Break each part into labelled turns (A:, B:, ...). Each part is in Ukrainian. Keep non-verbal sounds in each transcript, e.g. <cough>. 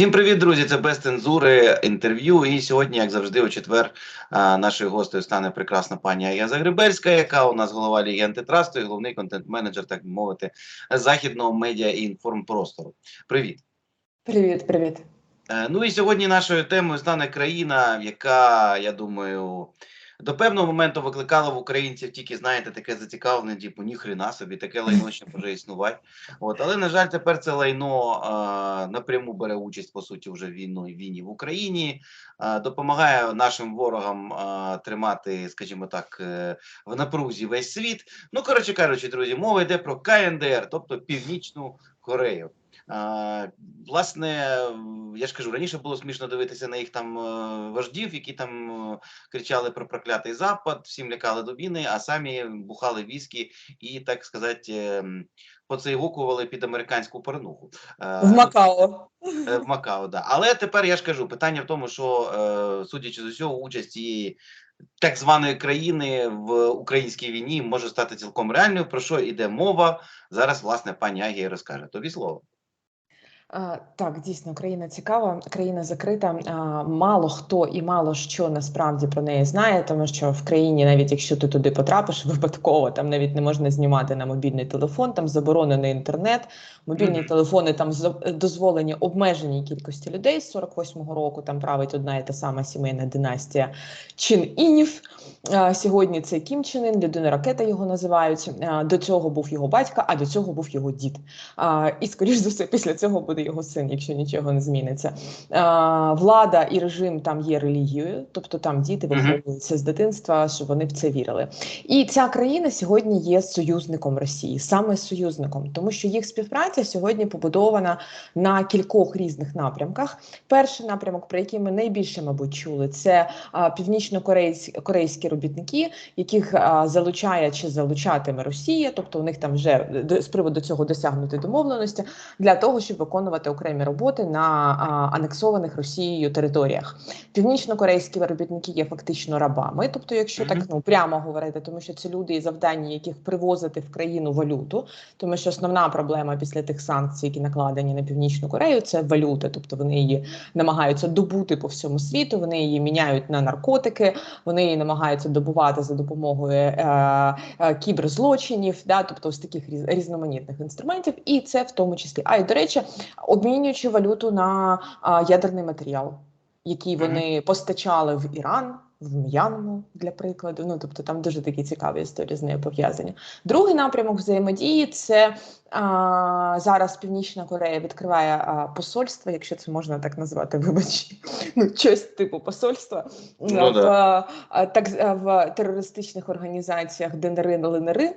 A: Всім привіт, друзі! Це без цензури інтерв'ю. І сьогодні, як завжди, у четвер нашою гостею стане прекрасна пані Ая Загребельська, яка у нас голова Ліги антитрасту і головний контент-менеджер, так би мовити, західного медіа і інформпростору. Привіт!
B: Привіт, привіт.
A: Е, Ну і сьогодні нашою темою стане країна, яка, я думаю, до певного моменту викликала в українців тільки, знаєте, таке зацікавлення, типу, ніхрена собі, таке лайно ще може існувати. От, але, на жаль, тепер це лайно а, напряму бере участь, по суті, вже в війну війні в Україні, а, допомагає нашим ворогам а, тримати, скажімо так, е, в напрузі весь світ. Ну, коротше кажучи, друзі, мова йде про КНДР, тобто Північну Корею. Власне, я ж кажу, раніше було смішно дивитися на їх там е, вождів, які там е, кричали про проклятий запад, всім лякали дубіни, а самі бухали віскі і, так сказати, ем, поцейгукували під американську порнуху. Е,
B: В Макао.
A: Е, в Макао, да. Але тепер я ж кажу, питання в тому, що е, судячи з усього, участь цієї так званої країни в українській війні може стати цілком реальною. Про що йде мова? Зараз, власне, пані Агія розкаже. Тобі слово.
B: Так, дійсно, країна цікава, країна закрита. Мало хто і мало що насправді про неї знає, тому що в країні, навіть якщо ти туди потрапиш, <laughs> випадково там навіть не можна знімати на мобільний телефон, там заборонений інтернет. Мобільні телефони там дозволені обмеженій кількості людей. З 48-го року там править одна і та сама сімейна династія Чин Інів. Сьогодні це Кім Чен Ін, людина ракета його називають. До цього був його батько, а до цього був його дід. І скоріш за все, після цього буде його син, якщо нічого не зміниться. А, Влада і режим там є релігією, тобто там діти виховуються з дитинства, щоб вони в це вірили. І ця країна сьогодні є союзником Росії, саме союзником, тому що їх співпраця сьогодні побудована на кількох різних напрямках. Перший напрямок, про який ми найбільше, мабуть, чули, це північно-корейські робітники, яких залучає чи залучатиме Росія, тобто у них там вже з приводу цього досягнути домовленості для того, щоб виконувати окремі роботи на а, анексованих Росією територіях. Північно-корейські робітники є фактично рабами, тобто, якщо так ну прямо говорити, тому що це люди, і завдання яких привозити в країну валюту, тому що основна проблема після тих санкцій, які накладені на північну Корею, це валюта, тобто вони її намагаються добути по всьому світу. Вони її міняють на наркотики, вони її намагаються добувати за допомогою е, е, кіберзлочинів, да, тобто ось таких різ, різноманітних інструментів, і це в тому числі. А і до речі, обмінюючи валюту на а, ядерний матеріал, який вони постачали в Іран. В М'янму, для прикладу, ну тобто там дуже такі цікаві історії з нею пов'язані. Другий напрямок взаємодії це а, зараз Північна Корея відкриває а, посольство, якщо це можна так назвати, вибач, <laughs> ну щось типу посольства
A: Ну
B: в,
A: да.
B: а, так в терористичних організаціях ДНР ЛНР.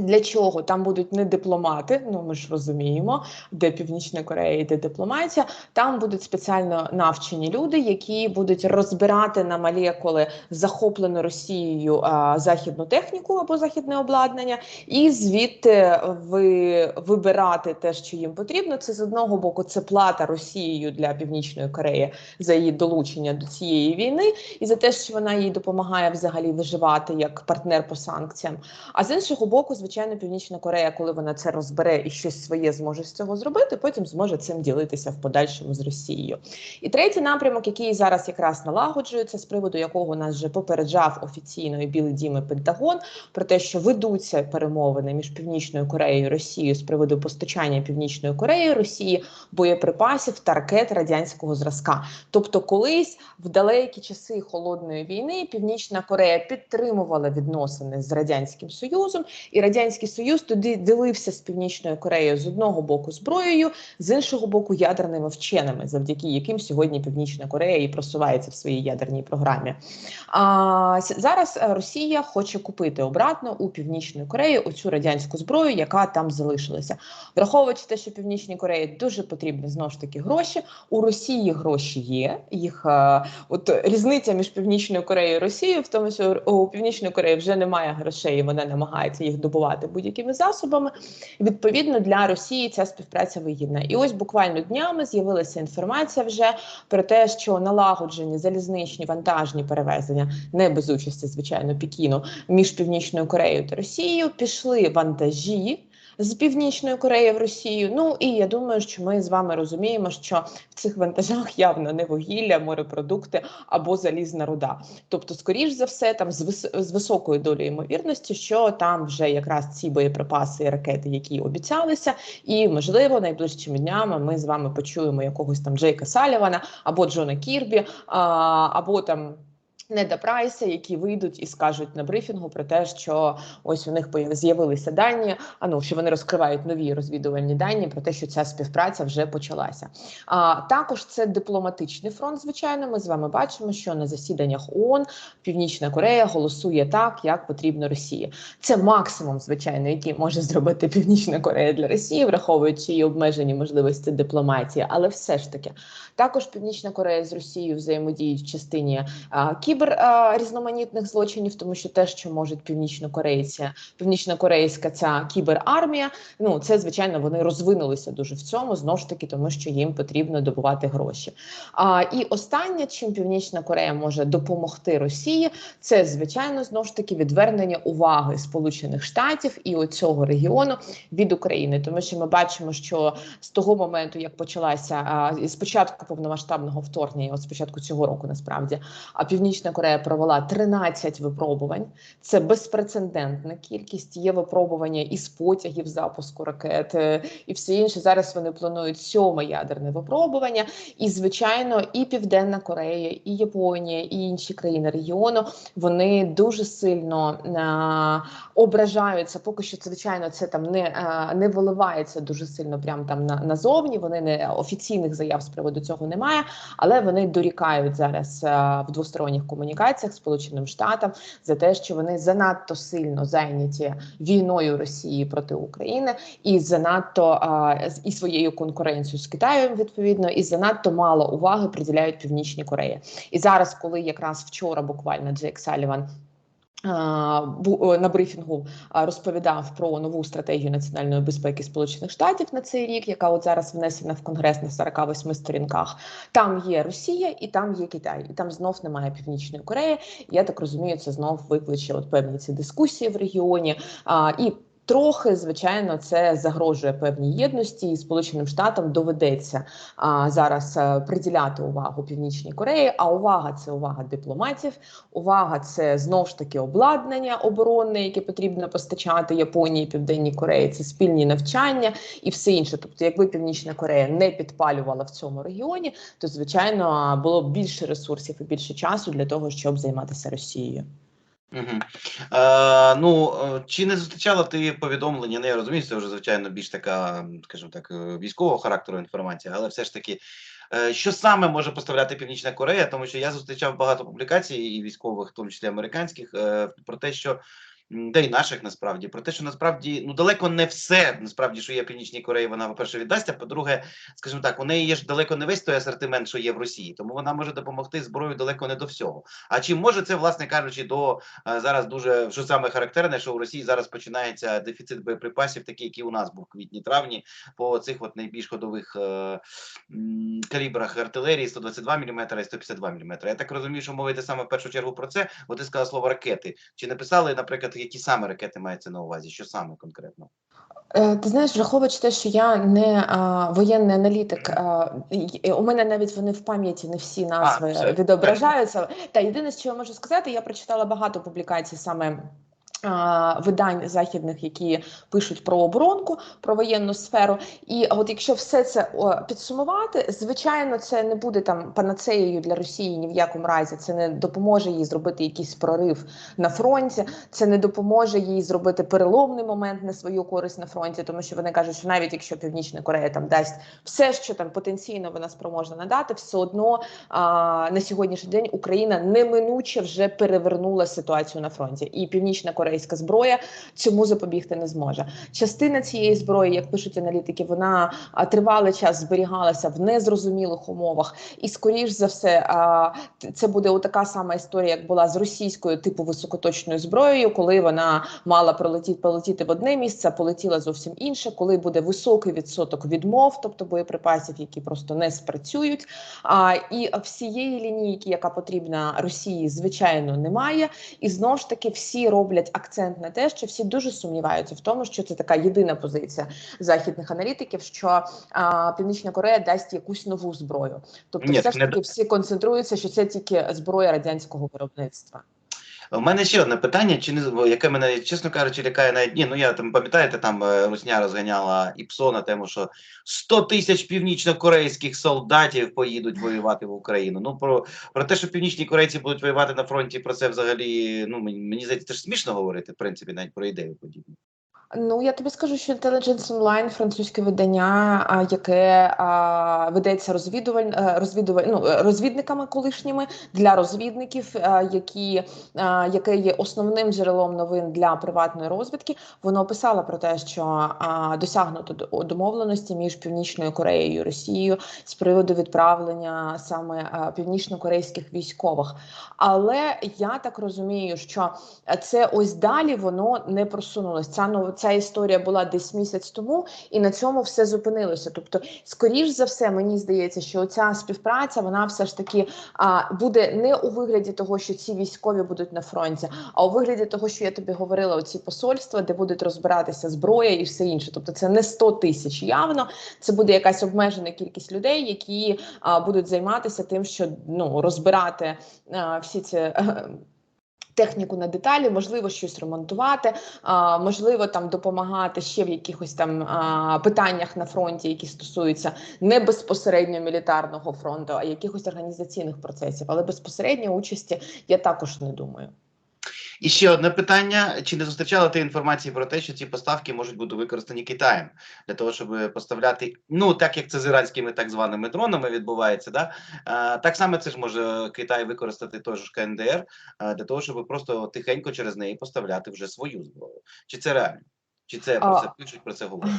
B: Для чого там будуть не дипломати? Ну ми ж розуміємо, де Північна Корея і де дипломатія. Там будуть спеціально навчені люди, які будуть розбирати на молекули захоплену Росією а, західну техніку або західне обладнання, і звідти ви вибирати те, що їм потрібно. Це з одного боку це плата Росією для Північної Кореї за її долучення до цієї війни, і за те, що вона їй допомагає взагалі виживати як партнер по санкціям. А з іншого боку, звичайно, Північна Корея, коли вона це розбере і щось своє зможе з цього зробити, потім зможе цим ділитися в подальшому з Росією. І третій напрямок, який зараз якраз налагоджується, з приводу якого нас вже попереджав офіційно і Білий Дім і Пентагон про те, що ведуться перемовини між Північною Кореєю і Росією з приводу постачання Північної Кореї Росії боєприпасів та ракет радянського зразка. Тобто, колись в далекі часи холодної війни Північна Корея підтримувала відносини з радянським союзом, і радянський союз тоді ділився з північною Кореєю з одного боку зброєю, з іншого боку ядерними вченими, завдяки яким сьогодні Північна Корея і просувається в своїй ядерній програмі. А зараз е, Росія хоче купити обратно у Північної Кореї оцю радянську зброю, яка там залишилася. Враховуючи те, що Північній Кореї дуже потрібні знову ж таки гроші. У Росії гроші є. Їх е, от різниця між Північною Кореєю і Росією в тому, що у Північної Кореї вже немає грошей, і вона намагається їх добувати будь-якими засобами. Відповідно, для Росії ця співпраця вигідна. І ось буквально днями з'явилася інформація вже про те, що налагоджені залізничні вантажні перевезення, не без участі, звичайно, Пекіну, між Північною Кореєю та Росією пішли вантажі з Північної Кореї в Росію. Ну і я думаю, що ми з вами розуміємо, що в цих вантажах явно не вугілля, морепродукти або залізна руда. Тобто, скоріш за все, там з, вис з високою долею ймовірності, що там вже якраз ці боєприпаси і ракети, які обіцялися, і можливо найближчими днями ми з вами почуємо якогось там Джейка Салівана або Джона Кірбі, а, або там. Неда Прайса, які вийдуть і скажуть на брифінгу про те, що ось у них з'явилися дані. А ну що вони розкривають нові розвідувальні дані про те, що ця співпраця вже почалася. А також це дипломатичний фронт. Звичайно, ми з вами бачимо, що на засіданнях ООН Північна Корея голосує так, як потрібно Росії. Це максимум, звичайно, який може зробити Північна Корея для Росії, враховуючи її обмежені можливості дипломатії, але все ж таки також Північна Корея з Росією взаємодіють в частині а, кібер а, різноманітних злочинів, тому що те, що можуть північнокорейці, північнокорейська ця кіберармія, ну це звичайно вони розвинулися дуже в цьому знову ж таки, тому що їм потрібно добувати гроші. А, і останнє, чим Північна Корея може допомогти Росії, це звичайно знову ж таки відвернення уваги Сполучених Штатів і оцього регіону від України, тому що ми бачимо, що з того моменту, як почалася і повномасштабного вторгнення, от з початку цього року, насправді, а Північна Корея провела 13 випробувань. Це безпрецедентна кількість. Є випробування із потягів запуску ракет е, і все інше. Зараз вони планують сьоме ядерне випробування. І звичайно, і Південна Корея, і Японія, і інші країни регіону вони дуже сильно а, ображаються. Поки що, звичайно, це там не, а, не виливається дуже сильно прямо там на, назовні. Вони не офіційних заяв з приводу цього немає, але вони дорікають зараз а, в двосторонніх комунікаціях Сполученим Штатам за те, що вони занадто сильно зайняті війною Росії проти України і занадто і своєю конкуренцією з Китаєм відповідно, і занадто мало уваги приділяють Північній Кореї. І зараз, коли якраз вчора буквально Джейк Саліван. О, На брифінгу розповідав про нову стратегію національної безпеки Сполучених Штатів на цей рік, яка от зараз внесена в конгрес на 48 сторінках. Там є Росія і там є Китай, і там знов немає Північної Кореї. Я так розумію, це знов викличе от певні ці дискусії в регіоні. І Трохи, звичайно, це загрожує певній єдності, і Сполученим Штатам доведеться а, зараз а, приділяти увагу Північній Кореї. А увага це увага дипломатів, увага це знов ж таки обладнання оборонне, яке потрібно постачати Японії, Південній Кореї. Це спільні навчання і все інше. Тобто, якби Північна Корея не підпалювала в цьому регіоні, то звичайно було б більше ресурсів і більше часу для того, щоб займатися Росією.
A: Угу. Е, ну, е, чи не зустрічала ти повідомлення? Не я розумію, це вже звичайно більш така, скажімо так, е, військового характеру інформація, але все ж таки, е, що саме може поставляти Північна Корея? Тому що я зустрічав багато публікацій і військових, в тому числі американських, про те, що та й наших насправді про те, що насправді ну далеко не все насправді, що є в Північній Кореї, вона по-перше віддасть. А по-друге, скажімо так, у неї є ж далеко не весь той асортимент, що є в Росії, тому вона може допомогти зброю далеко не до всього. А чи може це, власне кажучи, до а, зараз дуже що саме характерне, що у Росії зараз починається дефіцит боєприпасів, такий, який у нас був в квітні-травні, по цих от найбільш ходових е, калібрах артилерії 122 мм і 152 мм. Я так розумію, що мова йде саме в першу чергу про це. Бо ти сказала слово ракети. Чи написали, наприклад, які саме ракети мається на увазі? Що саме конкретно?
B: Е, Ти знаєш, враховуючи те, що я не а, воєнний аналітик, а, і- і у мене навіть вони в пам'яті не всі назви
A: а,
B: відображаються. Та єдине, що я можу сказати, я прочитала багато публікацій саме. Видань західних, які пишуть про оборонку, про воєнну сферу, і от якщо все це підсумувати, звичайно, це не буде там панацеєю для Росії ні в якому разі. Це не допоможе їй зробити якийсь прорив на фронті. Це не допоможе їй зробити переломний момент на свою користь на фронті, тому що вони кажуть, що навіть якщо Північна Корея там дасть все, що там потенційно вона спроможна надати, все одно а, на сьогоднішній день Україна неминуче вже перевернула ситуацію на фронті, і північна корейська зброя цьому запобігти не зможе. Частина цієї зброї, як пишуть аналітики, вона тривалий час зберігалася в незрозумілих умовах, і скоріш за все, це буде така сама історія, як була з російською типу високоточною зброєю, коли вона мала пролетіти полетіти в одне місце, полетіла зовсім інше, коли буде високий відсоток відмов, тобто боєприпасів, які просто не спрацюють. А і всієї лінійки, яка потрібна Росії, звичайно, немає. І знову ж таки всі роблять акцент на те, що всі дуже сумніваються в тому, що це така єдина позиція західних аналітиків, що а, Північна Корея дасть якусь нову зброю. Тобто,
A: Ні,
B: все ж
A: не
B: таки всі концентруються, що це тільки зброя радянського виробництва.
A: У мене ще одне питання, чи не яке мене, чесно кажучи, лякає навіть ні. Ну я там пам'ятаєте, там е, Русня розганяла ІПСО на тему, що 100 тисяч північно-корейських солдатів поїдуть воювати в Україну. Ну про, про те, що північні корейці будуть воювати на фронті, про це взагалі ну мені, здається, це смішно говорити, в принципі, навіть про ідею подібну.
B: Ну я тобі скажу, що Intelligence Online, французьке видання, яке а, ведеться розвідуваль, е, розвідуваль, ну, е, розвідниками колишніми для розвідників, а, які яке є основним джерелом новин для приватної розвідки. Воно писало про те, що досягнуто до- домовленості між Північною Кореєю і Росією з приводу відправлення саме північно-корейських військових. Але я так розумію, що е, це ось далі воно не просунулось. Ця ця історія була десь місяць тому, і на цьому все зупинилося. Тобто, скоріш за все, мені здається, що ця співпраця вона все ж таки а, буде не у вигляді того, що ці військові будуть на фронті, а у вигляді того, що я тобі говорила, оці посольства, де будуть розбиратися зброя і все інше. Тобто, це не 100 тисяч явно. Це буде якась обмежена кількість людей, які а, будуть займатися тим, що ну розбирати а, всі ці. Техніку на деталі, можливо, щось ремонтувати, можливо, там допомагати ще в якихось там питаннях на фронті, які стосуються не безпосередньо мілітарного фронту, а якихось організаційних процесів. Але безпосередньо участі я також не думаю.
A: І ще одне питання: чи не зустрічали ти інформації про те, що ці поставки можуть бути використані Китаєм для того, щоб поставляти, ну так як це з іранськими так званими дронами відбувається, да а, так само це ж може Китай використати той ж КНДР а, для того, щоб просто тихенько через неї поставляти вже свою зброю. Чи це реально? Чи це про це пишуть, про це говорять?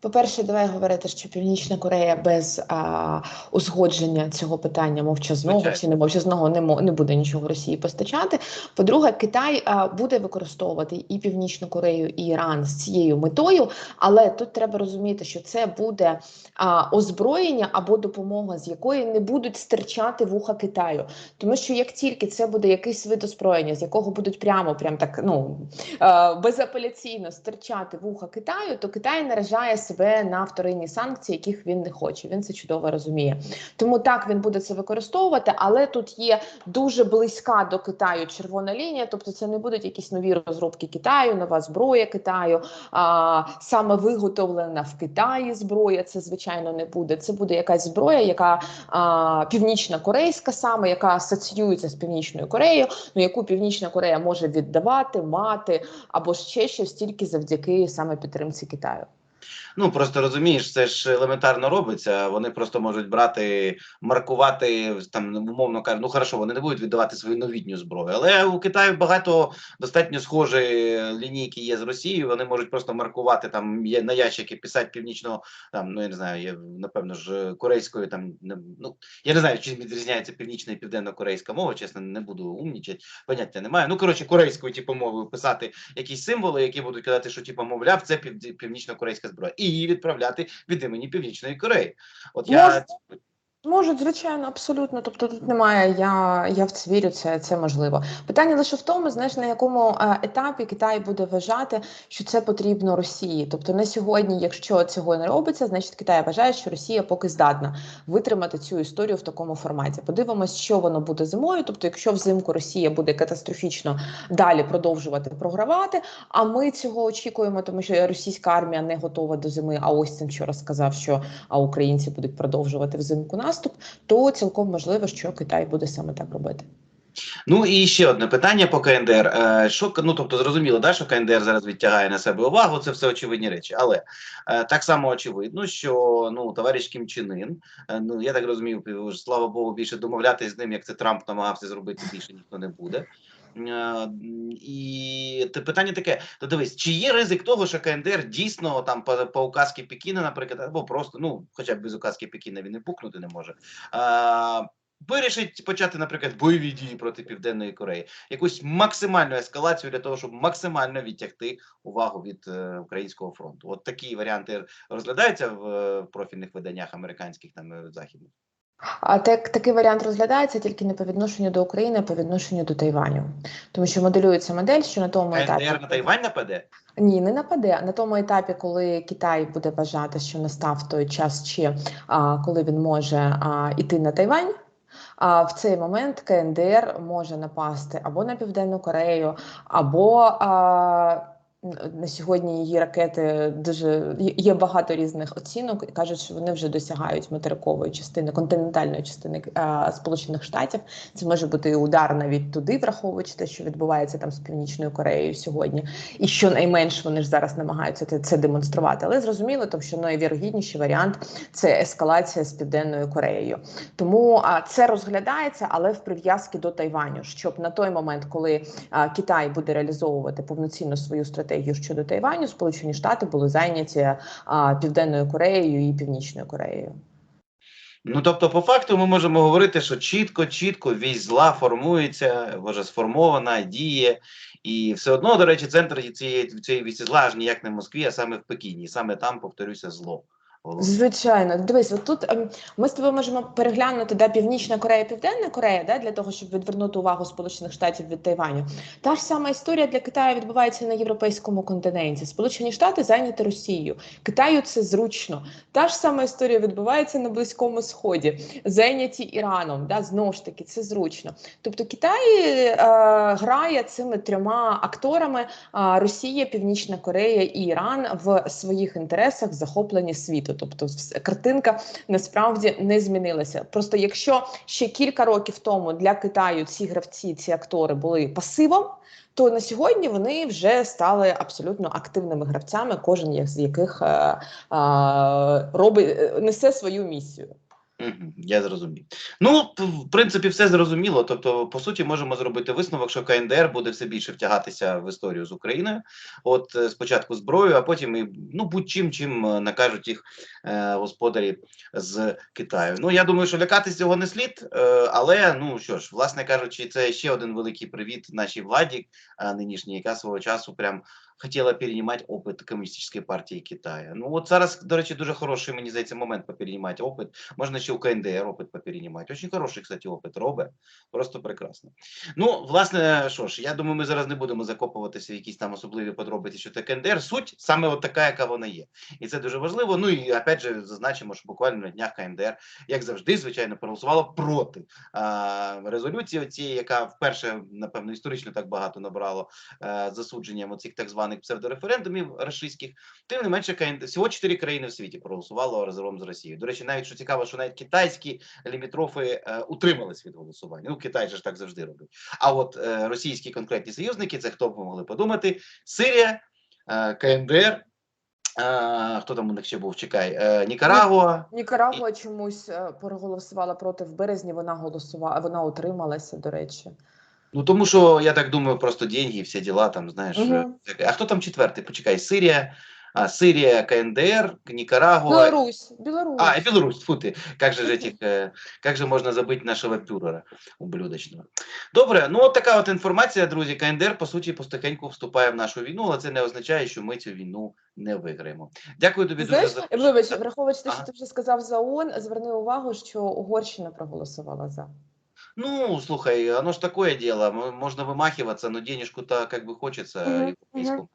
B: По-перше, давай говорити, що Північна Корея без а, узгодження цього питання мовчазного
A: Звичайно.
B: чи не мовчазного не, не буде нічого Росії постачати. По-друге, Китай а, буде використовувати і Північну Корею, і Іран з цією метою, але тут треба розуміти, що це буде а, озброєння або допомога, з якої не будуть стирчати вуха Китаю. Тому що як тільки це буде якийсь вид озброєння, з якого будуть прямо прям так ну е, безапеляційно стирчати вуха Китаю, то Китай наражає себе на вторинні санкції, яких він не хоче. Він це чудово розуміє. Тому так він буде це використовувати, але тут є дуже близька до Китаю червона лінія, тобто це не будуть якісь нові розробки Китаю, нова зброя Китаю, а, саме виготовлена в Китаї зброя. Це звичайно не буде. Це буде якась зброя, яка а, північна корейська саме, яка асоціюється з північною Кореєю, ну яку Північна Корея може віддавати, мати або ще щось тільки завдяки саме підтримці Китаю.
A: Ну просто розумієш, це ж елементарно робиться. Вони просто можуть брати, маркувати там, умовно кажуть, ну хорошо, вони не будуть віддавати свою новітню зброю. Але у Китаю багато достатньо схожі лінійки є з Росією. Вони можуть просто маркувати там є на ящики, писати північного там, ну я не знаю, є напевно ж корейською. Там не- ну я не знаю, чим відрізняється північна і південно-корейська мова. Чесно, не буду умнічати, поняття немає. Ну коротше, корейською типу мовою писати якісь символи, які будуть казати, що типу, мовляв, це пів, північно-корейська зброя, і її відправляти від імені Північної Кореї. От я.
B: Можуть, звичайно, абсолютно. Тобто тут немає. Я, я в це вірю, це, це можливо. Питання лише в тому, знаєш, на якому е, етапі Китай буде вважати, що це потрібно Росії. Тобто на сьогодні, якщо цього не робиться, значить Китай вважає, що Росія поки здатна витримати цю історію в такому форматі. Подивимось, що воно буде зимою. Тобто, якщо взимку Росія буде катастрофічно далі продовжувати програвати, а ми цього очікуємо, тому що російська армія не готова до зими. А Остін вчора сказав, що а українці будуть продовжувати взимку наступ, то цілком можливо, що Китай буде саме так робити.
A: Ну і ще одне питання по КНДР. Е, Що ну тобто зрозуміло, да, що КНДР зараз відтягає на себе увагу, це все очевидні речі. Але е, так само очевидно, що ну товариш Кім Чен Ін, е, ну я так розумію, слава Богу, більше домовлятися з ним, як це Трамп намагався зробити, більше ніхто не буде. Е, І питання таке: то дивись, чи є ризик того, що КНДР дійсно там по, по указки Пекіна, наприклад, або просто ну, хоча б без указки Пекіна він і пукнути не може. А, вирішить почати, наприклад, бойові дії проти Південної Кореї, якусь максимальну ескалацію для того, щоб максимально відтягти увагу від е, українського фронту. От такі варіанти розглядаються в, е, профільних виданнях американських там е, західних.
B: А так, такий варіант розглядається тільки не по відношенню до України, а по відношенню до Тайваню. Тому що моделюється модель, що на тому етапі.
A: КНДР на Тайвань нападе?
B: Ні, не нападе. На тому етапі, коли Китай буде вважати, що настав той час, чи а, коли він може а, іти на Тайвань. А в цей момент КНДР може напасти або на Південну Корею, або а, на сьогодні її ракети дуже є- багато різних оцінок і кажуть, що вони вже досягають материкової частини, континентальної частини а, Сполучених Штатів. Це може бути і удар навіть туди, враховуючи те, що відбувається там з Північною Кореєю сьогодні і щонайменш вони ж зараз намагаються це, демонструвати. Але зрозуміло, тому що найвірогідніший варіант це ескалація з південною Кореєю. Тому це розглядається, але в прив'язки до Тайваню, щоб на той момент, коли Китай буде реалізовувати повноцінно свою стратегію щодо Тайваню, Сполучені Штати були зайняті а, південною Кореєю і Північною Кореєю.
A: Ну тобто, по факту, ми можемо говорити, що чітко, чітко вісь зла формується, вже сформована, діє. І все одно, до речі, центр цієї цієї вісі зла ж ніяк не в Москві, а саме в Пекіні. І саме там, повторюся, зло.
B: Звичайно, дивись, тут ем, ми з тобою можемо переглянути да, Північна Корея, Південна Корея, да, для того, щоб відвернути увагу Сполучених Штатів від Тайваню. Та ж сама історія для Китаю відбувається на європейському континенті. Сполучені Штати зайняті Росією. Китаю це зручно. Та ж сама історія відбувається на Близькому Сході, зайняті Іраном. Да, знову ж таки, це зручно. Тобто Китай е, грає цими трьома акторами е, Росія, Північна Корея і Іран в своїх інтересах захоплення світу. Тобто, картинка насправді не змінилася. Просто якщо ще кілька років тому для Китаю ці гравці, ці актори були пасивом. То на сьогодні вони вже стали абсолютно активними гравцями, кожен з яких е, е, робить е, несе свою місію.
A: Я зрозумів. Ну, в принципі, все зрозуміло. Тобто, по суті, можемо зробити висновок, що КНДР буде все більше втягатися в історію з Україною. От е, спочатку зброєю, а потім і ну будь-чим, чим е, накажуть їх е, господарі з Китаю. Ну я думаю, що лякатись цього не слід. Е, але ну що ж, власне кажучи, це ще один великий привіт нашій владі е, нинішній, яка свого часу прям хотіла переймати опит комуністичної партії Китаю. Ну от зараз, до речі, дуже хороший мені здається момент попереймати опит. Можна ще у КНДР опит попереймати. Очень хороший, кстати, опит робить. Просто прекрасно. Ну, власне, що ж, я думаю, ми зараз не будемо закопуватися в якісь там особливі подробиці що щодо КНДР. Суть саме от така, яка вона є. І це дуже важливо. Ну і опять же зазначимо, що буквально на днях КНДР, як завжди, звичайно, проголосувала проти а, резолюції, цієї, яка вперше, напевно, історично так багато набрало е, засудженням оцих так званих псевдореферендумів рашистських. Тим не менше, всього чотири країни в світі проголосувало разом з Росією. До речі, навіть що цікаво, що навіть китайські лімітрофи е, утримались від голосування. Ну, Китай же ж так завжди робить. А от е, російські конкретні союзники, це хто б могли подумати? Сирія, е, КНДР. е, Хто там у них ще був? Чекай, е, Нікарагуа.
B: Нікарагуа чомусь е, проголосувала проти в березні. Вона голосувала, вона утрималася. До речі,
A: Ну тому що я так думаю, просто деньги, всі діла там, знаєш.
B: Мгм.
A: е, таке. А хто там четвертий? Почекай, Сирія, а, Сирія, КНДР, Нікарагуа.
B: Білорусь, Білорусь.
A: А, и Беларусь, фу ты, как же ж этих, э, как же можна забити нашого фюрера ублюдочного. Добре, ну от така от інформація, друзі. КНДР, по суті, постихеньку вступає в нашу війну, але це не означає, що ми цю війну не виграємо. Дякую тобі
B: Знаєш,
A: дуже за
B: вибач, враховуючи те,
A: Ага.
B: що ти вже сказав за ООН, зверни увагу, що Угорщина проголосувала за.
A: Ну, слухай, оно ж такое дело, м- можна вимахиватися, но денежку-то как бы
B: Мгм,
A: європейську.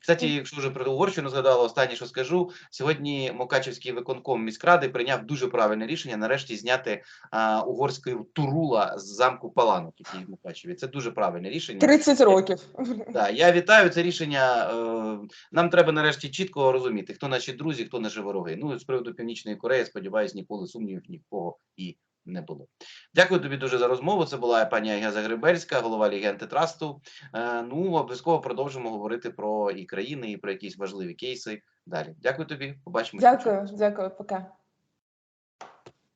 A: Кстати, якщо вже про Угорщину згадала, останнє, що скажу, сьогодні Мукачевський виконком міськради прийняв дуже правильне рішення нарешті зняти а, угорською Турула з замку Паланок, який в Мукачеві. Це дуже правильне рішення.
B: 30 років.
A: Да, я вітаю це рішення. Е, нам треба нарешті чітко розуміти, хто наші друзі, хто наші вороги. Ну, з приводу Північної Кореї, сподіваюсь, ніколи сумнівів ні в кого і не було. Дякую тобі дуже за розмову. Це була пані Агія Загребельська, голова Ліги антитрасту. Е, ну, обов'язково продовжимо говорити про і країни, і про якісь важливі кейси. Далі. Дякую тобі. Побачимо.
B: Дякую, дякую, пока.